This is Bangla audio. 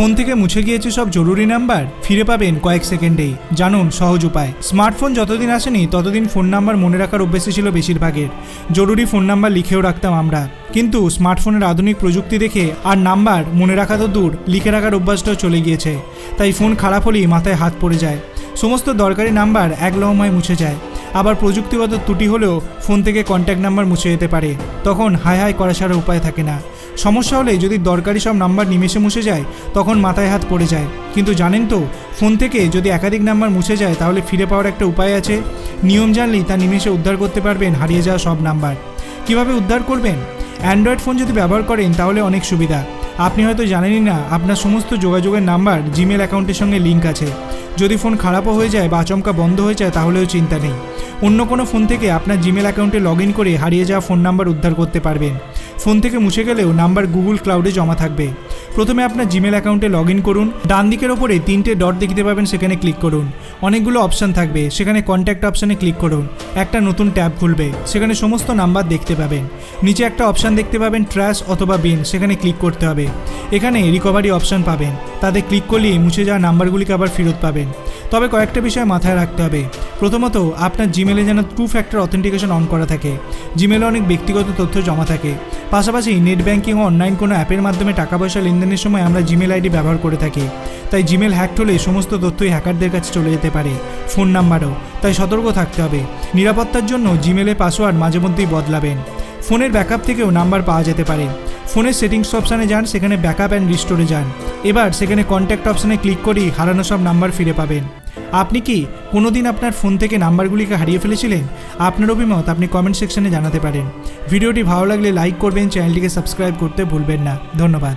ফোন থেকে মুছে গিয়েছে সব জরুরি নাম্বার। ফিরে পাবেন কয়েক সেকেন্ডেই। জানুন, সহজ উপায়। স্মার্টফোন যতদিন আসেনি, ততদিন ফোন নাম্বার মনে রাখার অভ্যেসই ছিল বেশিরভাগের। জরুরি ফোন নাম্বার লিখেও রাখতাম আমরা। কিন্তু স্মার্টফোনের আধুনিক প্রযুক্তি দেখে আর নাম্বার মনে রাখা তো দূর, লিখে রাখার অভ্যাসটাও চলে গিয়েছে। তাই ফোন খারাপ হলেই মাথায় হাত পড়ে যায়। সমস্ত দরকারি নাম্বার এক লহমায় মুছে যায়। আবার প্রযুক্তিগত ত্রুটি হলেও ফোন থেকে কন্ট্যাক্ট নাম্বার মুছে যেতে পারে। তখন হাই হাই করা ছাড়া উপায় থাকে না। সমস্যা হলে যদি দরকারি সব নাম্বার নিমেষে মুছে যায়, তখন মাথায় হাত পড়ে যায়। কিন্তু জানেন তো, ফোন থেকে যদি একাধিক নাম্বার মুছে যায়, তাহলে ফিরে পাওয়ার একটা উপায় আছে। নিয়ম জানলেই তা নিমেষে উদ্ধার করতে পারবেন, হারিয়ে যাওয়া সব নাম্বার। কীভাবে উদ্ধার করবেন? অ্যান্ড্রয়েড ফোন যদি ব্যবহার করেন, তাহলে অনেক সুবিধা। আপনি হয়তো জানেনই না, আপনার সমস্ত যোগাযোগের নাম্বার জিমেল অ্যাকাউন্টের সঙ্গে লিঙ্ক আছে। যদি ফোন খারাপও হয়ে যায় বা আচমকা বন্ধ হয়ে যায়, তাহলেও চিন্তা নেই। অন্য কোনো ফোন থেকে আপনার জিমেল অ্যাকাউন্টে লগ করে হারিয়ে যাওয়া ফোন নাম্বার উদ্ধার করতে পারবেন। ফোন থেকে মুছে গেলেও নাম্বার গুগল ক্লাউডে জমা থাকবে। প্রথমে আপনার জিমেল অ্যাকাউন্টে লগ ইন করুন, ডান দিকের ওপরে তিনটে ডট দেখতে পাবেন, সেখানে ক্লিক করুন। অনেকগুলো অপশান থাকবে, সেখানে কন্ট্যাক্ট অপশানে ক্লিক করুন। একটা নতুন ট্যাব খুলবে, সেখানে সমস্ত নাম্বার দেখতে পাবেন। নিচে একটা অপশান দেখতে পাবেন, ট্র্যাশ অথবা বিন, সেখানে ক্লিক করতে হবে। এখানে রিকভারি অপশান পাবেন। তাতে ক্লিক করলেই মুছে যাওয়া নাম্বারগুলিকে আবার ফেরত পাবেন। তবে কয়েকটা বিষয় মাথায় রাখতে হবে। প্রথমত, আপনার জিমেলে যেন টু ফ্যাক্টর অথেন্টিকেশন অন করা থাকে। জিমেলে অনেক ব্যক্তিগত তথ্য জমা থাকে। পাশাপাশি নেট ব্যাঙ্কিং ও অনলাইন কোনো অ্যাপের মাধ্যমে টাকা পয়সা লেনদেনের সময় আমরা জিমেল আইডি ব্যবহার করে থাকি। তাই জিমেল হ্যাক হলে সমস্ত তথ্যই হ্যাকারদের কাছে চলে যেতে পারে। ফোন নাম্বারও। তাই সতর্ক থাকতে হবে। নিরাপত্তার জন্য জিমেলের পাসওয়ার্ড মাঝে মধ্যেই বদলাবেন। ফোনের ব্যাকআপ থেকেও নাম্বার পাওয়া যেতে পারে। ফোনের সেটিংস অপশানে যান, সেখানে ব্যাকআপ অ্যান্ড রিস্টোরে যান। এবার সেখানে কন্ট্যাক্ট অপশানে ক্লিক করেই হারানো সব নাম্বার ফিরে পাবেন। আপনি কি কোনো দিন আপনার ফোন থেকে নাম্বারগুলিকে হারিয়ে ফেলেছিলেন? আপনার অভিমত আপনি কমেন্ট সেকশনে জানাতে পারেন। ভিডিওটি ভালো লাগলে লাইক করবেন চ্যানেলটিকে সাবস্ক্রাইব করতে ভুলবেন না। ধন্যবাদ।